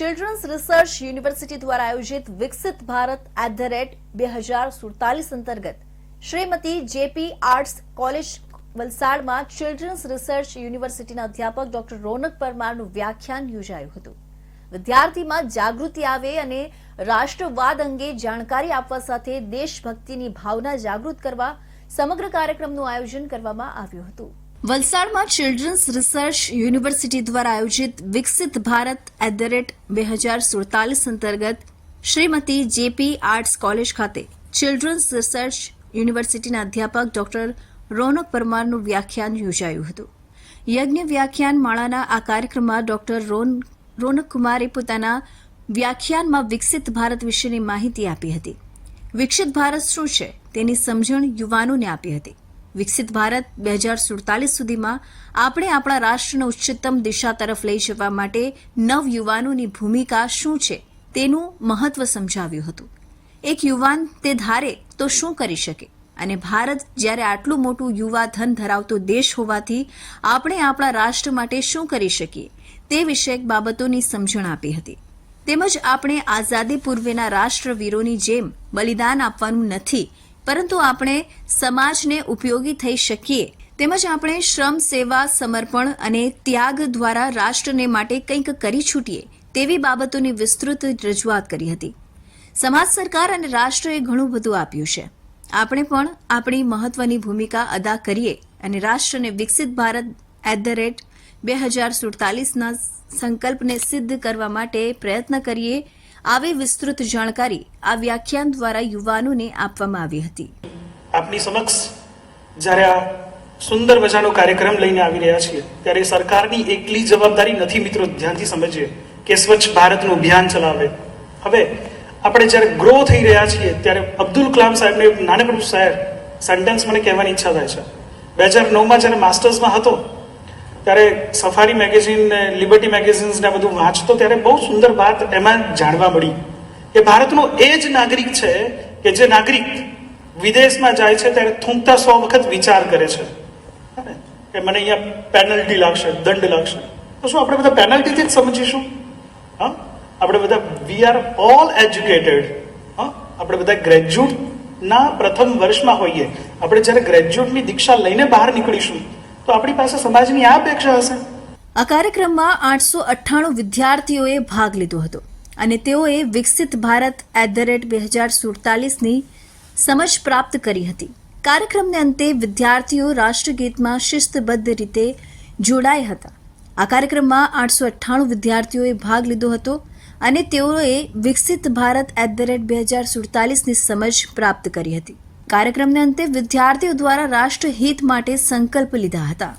Children's research university દ્વારા આયોજિત વિકસિત ભારત એટ ધ રેટ બે હજાર સુડતાલીસ અંતર્ગત. શ્રીમતી જેપી આર્ટ્સ કોલેજ વલસાડમાં ચિલ્ડ્રન્સ રિસર્ચ યુનિવર્સિટીના અધ્યાપક ડોક્ટર રોનક પરમારનું વ્યાખ્યાન યોજાયું હતું. વિદ્યાર્થીમાં જાગૃતિ આવે અને રાષ્ટ્રવાદ અંગે જાણકારી આપવા સાથે દેશભક્તિની ભાવના જાગૃત કરવા સમગ્ર કાર્યક્રમનું આયોજન કરવામાં આવ્યું હતું. વલસાડમાં ચિલ્ડ્રન્સ રિસર્ચ યુનિવર્સિટી દ્વારા આયોજિત વિકસિત ભારત એટ ધ રેટ બે હજાર સુડતાલીસ અંતર્ગત શ્રીમતી જેપી આર્ટ્સ કોલેજ ખાતે ચિલ્ડ્રન્સ રિસર્ચ યુનિવર્સિટીના અધ્યાપક ડોક્ટર રોનક પરમારનું વ્યાખ્યાન યોજાયું હતું. યજ્ઞ વ્યાખ્યાન માળાના આ કાર્યક્રમમાં ડોક્ટર રોન, રોનક કુમારે પોતાના વ્યાખ્યાનમાં વિકસિત ભારત વિશેની માહિતી આપી હતી. વિકસિત ભારત શું છે? તેની સમજણ યુવાનોને આપી હતી. વિકસિત ભારત બે હજાર સુડતાલીસ સુધીમાં આપણે આપણા રાષ્ટ્રને ઉચ્ચતમ દિશા તરફ લઈ જવા માટે નવ યુવાનોની ભૂમિકા શું છે તેનું મહત્વ સમજાવ્યું હતું. એક યુવાન તે ધારે તો શું કરી શકે? અને ભારત જ્યારે આટલું મોટું યુવા ધન ધરાવતો દેશ હોવાથી આપણે આપણા રાષ્ટ્ર માટે શું કરી શકીએ તે વિષયક બાબતોની સમજણ આપી હતી. તેમજ આપણે આઝાદી પૂર્વેના રાષ્ટ્રવીરોની જેમ બલિદાન આપવાનું નથી પરંતુ આપણે સમાજને ઉપયોગી થઈ શકીએ. તેમજ આપણે શ્રમ, સેવા, સમર્પણ અને ત્યાગ દ્વારા રાષ્ટ્રને માટે કંઈક કરી છૂટીએ તેવી બાબતોની વિસ્તૃત રજૂઆત કરી હતી. સમાજ સરકાર અને રાષ્ટ્રએ ઘણું બધું આપ્યું છે. આપણે પણ આપણી મહત્વની ભૂમિકા અદા કરીએ અને રાષ્ટ્રને વિકસિત ભારત એટ ધ રેટ બે હજાર સુડતાલીસના સંકલ્પને સિદ્ધ કરવા માટે પ્રયત્ન કરીએ આવી વિસ્તૃત જાણકારી આ વ્યાખ્યાન દ્વારા યુવાનોને આપવામાં આવી હતી. આપની સમક્ષ જ્યારે આ સુંદર મજાનો કાર્યક્રમ લઈને આવી રહ્યા છીએ, ત્યારે સરકારની એકલી જવાબદારી નથી મિત્રો, ધ્યાનથી સમજીએ કે સ્વચ્છ ભારતનું અભિયાન ચલાવે. હવે આપણે જ્યારે ગ્રો થઈ રહ્યા છીએ, ત્યારે અબ્દુલ કલામ સાહેબને એક નાનકડું શહેર સેન્ટેન્સ મને કહેવાની ઈચ્છા થાય છે. બે હજાર નવમાં જ્યારે માસ્ટર્સમાં હતો ત્યારે સફારી મેગેઝિન ને લિબર્ટી મેગેઝિન્સ ને બધું વાંચતો ત્યારે બહુ સુંદર વાત એમાં જાણવા મળી. કે ભારતનો એ જ નાગરિક છે કે જે નાગરિક વિદેશમાં જાય છે ત્યારે થૂંકતા સો વખત વિચાર કરે છે? કે મને અહીંયા પેનલ્ટી લાગશે, દંડ લાગશે. તો શું આપણે બધા પેનલ્ટીથી જ સમજીશું? હા? આપણે બધા વી આર ઓલ એજ્યુકેટેડ હા? આપણે બધા ગ્રેજ્યુએટના પ્રથમ વર્ષમાં હોઈએ. આપણે જ્યારે ગ્રેજ્યુએટની દીક્ષા લઈને બહાર નીકળીશું તો આપણી પાસે સમાજની આ અપેક્ષા હશે. આ કાર્યક્રમમાં આઠસો અઠ્ઠાણું વિદ્યાર્થીઓએ ભાગ લીધો હતો અને તેઓએ વિકસિત ભારત એટ ધ રેટ બે હજાર સુડતાલીસની સમજ પ્રાપ્ત કરી હતી. કાર્યક્રમને અંતે વિદ્યાર્થીઓ રાષ્ટ્રગીતમાં શિસ્તબદ્ધ રીતે જોડાયા હતા. આ કાર્યક્રમમાં આઠસો અઠ્ઠાણું વિદ્યાર્થીઓએ ભાગ લીધો હતો અને તેઓએ વિકસિત ભારત એટ ધ રેટ બે હજાર સુડતાલીસની સમજ પ્રાપ્ત કરી હતી. કાર્યક્રમને અંતે વિદ્યાર્થીઓ દ્વારા રાષ્ટ્રહિત માટે સંકલ્પ લીધા હતા.